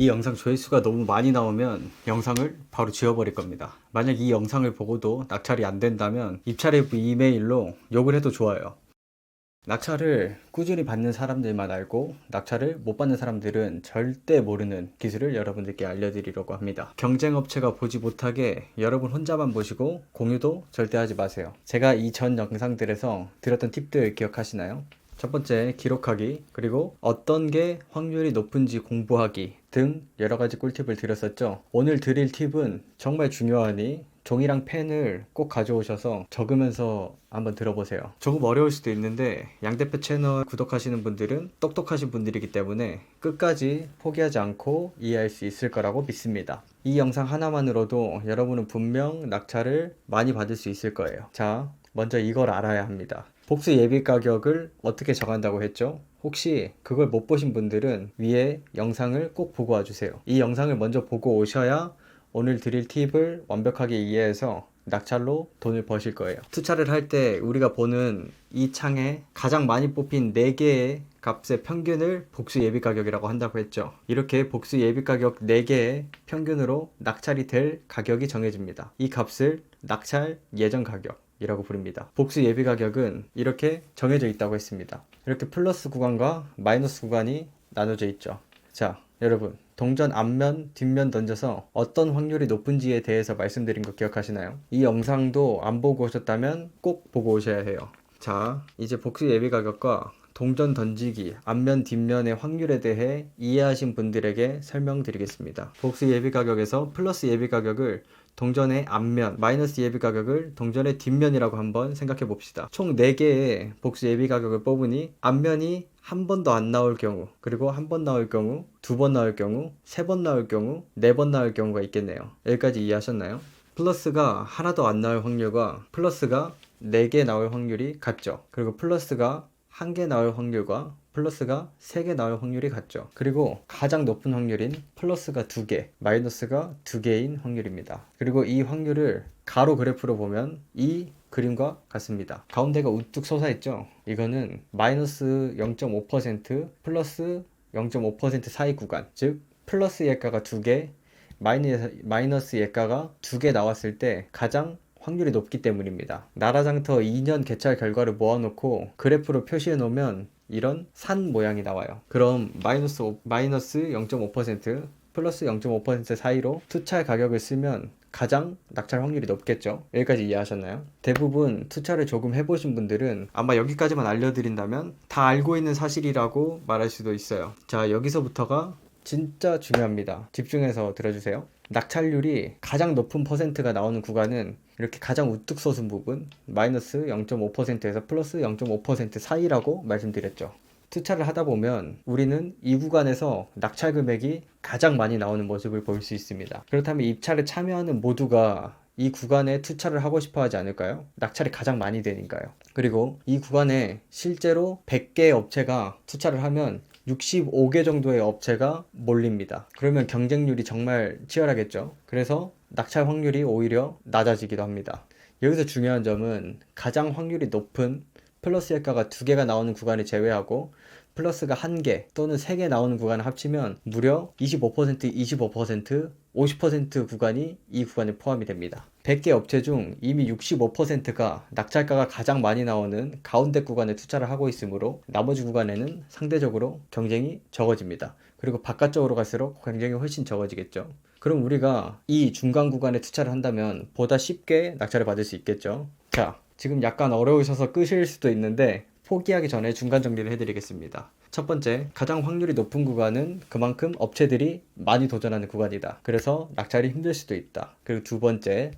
이 영상 조회수가 너무 많이 나오면 영상을 바로 지워버릴 겁니다. 만약 이 영상을 보고도 낙찰이 안 된다면 입찰해부 이메일로 욕을 해도 좋아요. 낙찰을 꾸준히 받는 사람들만 알고 낙찰을 못 받는 사람들은 절대 모르는 기술을 여러분들께 알려드리려고 합니다. 경쟁업체가 보지 못하게 여러분 혼자만 보시고 공유도 절대 하지 마세요. 제가 이 전 영상들에서 들었던 팁들 기억하시나요? 첫 번째, 기록하기, 그리고 어떤 게 확률이 높은지 공부하기 등 여러 가지 꿀팁을 드렸었죠. 오늘 드릴 팁은 정말 중요하니 종이랑 펜을 꼭 가져오셔서 적으면서 한번 들어보세요. 조금 어려울 수도 있는데 양 대표 채널 구독하시는 분들은 똑똑하신 분들이기 때문에 끝까지 포기하지 않고 이해할 수 있을 거라고 믿습니다. 이 영상 하나만으로도 여러분은 분명 낙찰을 많이 받을 수 있을 거예요. 자, 먼저 이걸 알아야 합니다. 복수 예비 가격을 어떻게 정한다고 했죠? 혹시 그걸 못 보신 분들은 위에 영상을 꼭 보고 와주세요. 이 영상을 먼저 보고 오셔야 오늘 드릴 팁을 완벽하게 이해해서 낙찰로 돈을 버실 거예요. 투자를 할 때 우리가 보는 이 창에 가장 많이 뽑힌 4개의 값의 평균을 복수 예비 가격이라고 한다고 했죠. 이렇게 복수 예비 가격 4개의 평균으로 낙찰이 될 가격이 정해집니다. 이 값을 낙찰 예정 가격 이라고 부릅니다. 복수 예비 가격은 이렇게 정해져 있다고 했습니다. 이렇게 플러스 구간과 마이너스 구간이 나눠져 있죠. 자, 여러분. 동전 앞면, 뒷면 던져서 어떤 확률이 높은지에 대해서 말씀드린 거 기억하시나요? 이 영상도 안 보고 오셨다면 꼭 보고 오셔야 해요. 자, 이제 복수 예비 가격과 동전 던지기, 앞면, 뒷면의 확률에 대해 이해하신 분들에게 설명드리겠습니다. 복수 예비 가격에서 플러스 예비 가격을 동전의 앞면, 마이너스 예비 가격을 동전의 뒷면이라고 한번 생각해 봅시다. 총 4개의 복수 예비 가격을 뽑으니 앞면이 한 번도 안 나올 경우, 그리고 한 번 나올 경우, 두 번 나올 경우, 세 번 나올 경우, 네 번 나올 경우가 있겠네요. 여기까지 이해하셨나요? 플러스가 하나도 안 나올 확률과 플러스가 4개 나올 확률이 같죠. 그리고 플러스가 한 개 나올 확률과 플러스가 3개 나올 확률이 같죠. 그리고 가장 높은 확률인 플러스가 2개, 마이너스가 2개인 확률입니다. 그리고 이 확률을 가로 그래프로 보면 이 그림과 같습니다. 가운데가 우뚝 솟아 있죠? 이거는 마이너스 0.5% 플러스 0.5% 사이 구간, 즉 플러스 예가가 2개, 마이너스, 마이너스 예가가 2개 나왔을 때 가장 확률이 높기 때문입니다. 나라장터 2년 개찰 결과를 모아놓고 그래프로 표시해 놓으면 이런 산 모양이 나와요. 그럼 마이너스, 오- 마이너스 0.5% 플러스 0.5% 사이로 투차 가격을 쓰면 가장 낙찰 확률이 높겠죠. 여기까지 이해하셨나요? 대부분 투차를 조금 해보신 분들은 아마 여기까지만 알려드린다면 다 알고 있는 사실이라고 말할 수도 있어요. 자, 여기서부터가 진짜 중요합니다. 집중해서 들어주세요. 낙찰률이 가장 높은 퍼센트가 나오는 구간은 이렇게 가장 우뚝 솟은 부분 마이너스 0.5%에서 플러스 0.5% 사이라고 말씀드렸죠. 투자를 하다 보면 우리는 이 구간에서 낙찰 금액이 가장 많이 나오는 모습을 볼 수 있습니다. 그렇다면 입찰에 참여하는 모두가 이 구간에 투자를 하고 싶어 하지 않을까요? 낙찰이 가장 많이 되니까요. 그리고 이 구간에 실제로 100개의 업체가 투자를 하면 65개 정도의 업체가 몰립니다. 그러면 경쟁률이 정말 치열하겠죠. 그래서 낙찰 확률이 오히려 낮아지기도 합니다. 여기서 중요한 점은 가장 확률이 높은 플러스 예가가 두 개가 나오는 구간을 제외하고 플러스가 한 개 또는 세 개 나오는 구간을 합치면 무려 25%, 25%, 50% 구간이 이 구간에 포함이 됩니다. 100개 업체 중 이미 65%가 낙찰가가 가장 많이 나오는 가운데 구간에 투자를 하고 있으므로 나머지 구간에는 상대적으로 경쟁이 적어집니다. 그리고 바깥쪽으로 갈수록 경쟁이 훨씬 적어지겠죠. 그럼 우리가 이 중간 구간에 투자를 한다면 보다 쉽게 낙찰을 받을 수 있겠죠. 자, 지금 약간 어려우셔서 끄실 수도 있는데 포기하기 전에 중간 정리를 해드리겠습니다. 첫 번째, 가장 확률이 높은 구간은 그만큼 업체들이 많이 도전하는 구간이다. 그래서 낙찰이 힘들 수도 있다. 그리고 두 번째,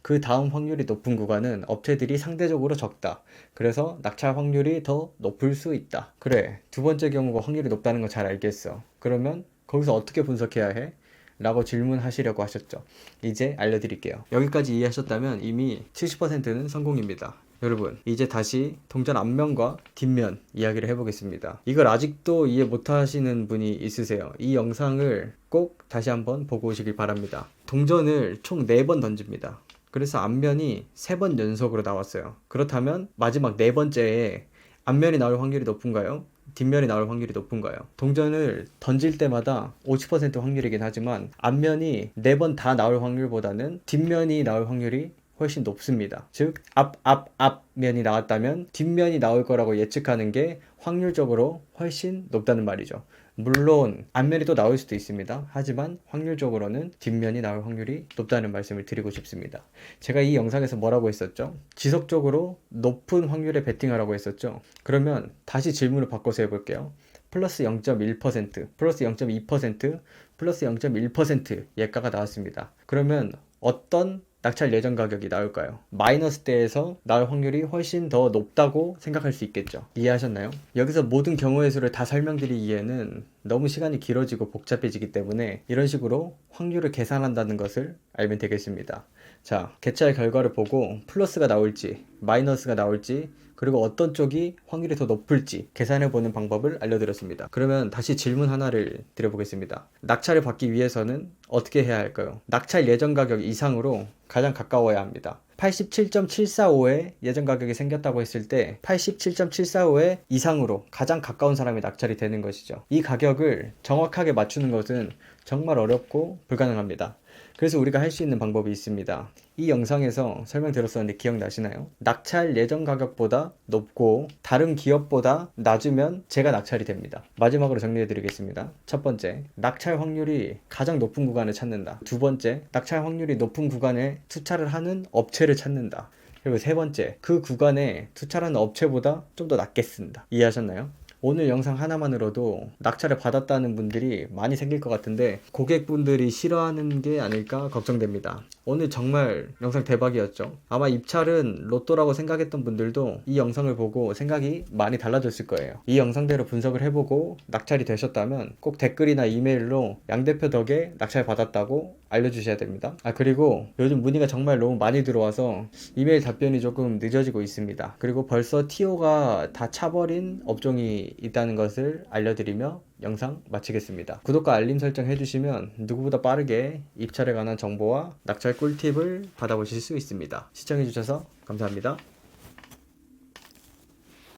그 다음 확률이 높은 구간은 업체들이 상대적으로 적다. 그래서 낙찰 확률이 더 높을 수 있다. 그래, 두 번째 경우가 확률이 높다는 거 잘 알겠어. 그러면 거기서 어떻게 분석해야 해? 라고 질문하시려고 하셨죠. 이제 알려드릴게요. 여기까지 이해하셨다면 이미 70%는 성공입니다. 여러분, 이제 다시 동전 앞면과 뒷면 이야기를 해보겠습니다. 이걸 아직도 이해 못하시는 분이 있으세요. 이 영상을 꼭 다시 한번 보고 오시길 바랍니다. 동전을 총 4번 던집니다. 그래서 앞면이 3번 연속으로 나왔어요. 그렇다면 마지막 네 번째에 앞면이 나올 확률이 높은가요? 뒷면이 나올 확률이 높은 거예요. 동전을 던질 때마다 50% 확률이긴 하지만 앞면이 네 번 다 나올 확률보다는 뒷면이 나올 확률이 훨씬 높습니다. 즉, 앞, 앞, 앞 면이 나왔다면 뒷면이 나올 거라고 예측하는 게 확률적으로 훨씬 높다는 말이죠. 물론 앞면이 또 나올 수도 있습니다. 하지만 확률적으로는 뒷면이 나올 확률이 높다는 말씀을 드리고 싶습니다. 제가 이 영상에서 뭐라고 했었죠? 지속적으로 높은 확률에 베팅하라고 했었죠. 그러면 다시 질문을 바꿔서 해볼게요. 플러스 0.1%, 플러스 0.2%, 플러스 0.1% 예가가 나왔습니다. 그러면 어떤 낙찰 예정 가격이 나올까요? 마이너스 대에서 나올 확률이 훨씬 더 높다고 생각할 수 있겠죠. 이해하셨나요? 여기서 모든 경우의 수를 다 설명드리기에는 너무 시간이 길어지고 복잡해지기 때문에 이런 식으로 확률을 계산한다는 것을 알면 되겠습니다. 자, 개찰 결과를 보고 플러스가 나올지, 마이너스가 나올지, 그리고 어떤 쪽이 확률이 더 높을지 계산해 보는 방법을 알려드렸습니다. 그러면 다시 질문 하나를 드려보겠습니다. 낙찰을 받기 위해서는 어떻게 해야 할까요? 낙찰 예정 가격 이상으로 가장 가까워야 합니다. 87.745의 예정 가격이 생겼다고 했을 때 87.745의 이상으로 가장 가까운 사람이 낙찰이 되는 것이죠. 이 가격을 정확하게 맞추는 것은 정말 어렵고 불가능합니다. 그래서 우리가 할 수 있는 방법이 있습니다. 이 영상에서 설명드렸었는데 기억나시나요? 낙찰 예정 가격보다 높고 다른 기업보다 낮으면 제가 낙찰이 됩니다. 마지막으로 정리해 드리겠습니다. 첫 번째, 낙찰 확률이 가장 높은 구간을 찾는다. 두 번째, 낙찰 확률이 높은 구간에 투자를 하는 업체를 찾는다. 그리고 세 번째, 그 구간에 투자하는 업체보다 좀 더 낮게 쓴다. 이해하셨나요? 오늘 영상 하나만으로도 낙찰을 받았다는 분들이 많이 생길 것 같은데 고객분들이 싫어하는 게 아닐까 걱정됩니다. 오늘 정말 영상 대박이었죠. 아마 입찰은 로또라고 생각했던 분들도 이 영상을 보고 생각이 많이 달라졌을 거예요. 이 영상대로 분석을 해보고 낙찰이 되셨다면 꼭 댓글이나 이메일로 양 대표 덕에 낙찰 받았다고 알려주셔야 됩니다. 아 그리고 요즘 문의가 정말 너무 많이 들어와서 이메일 답변이 조금 늦어지고 있습니다. 그리고 벌써 TO가 다 차버린 업종이 있다는 것을 알려드리며 영상 마치겠습니다. 구독과 알림 설정 해주시면 누구보다 빠르게 입찰에 관한 정보와 낙찰 꿀팁을 받아보실 수 있습니다. 시청해주셔서 감사합니다.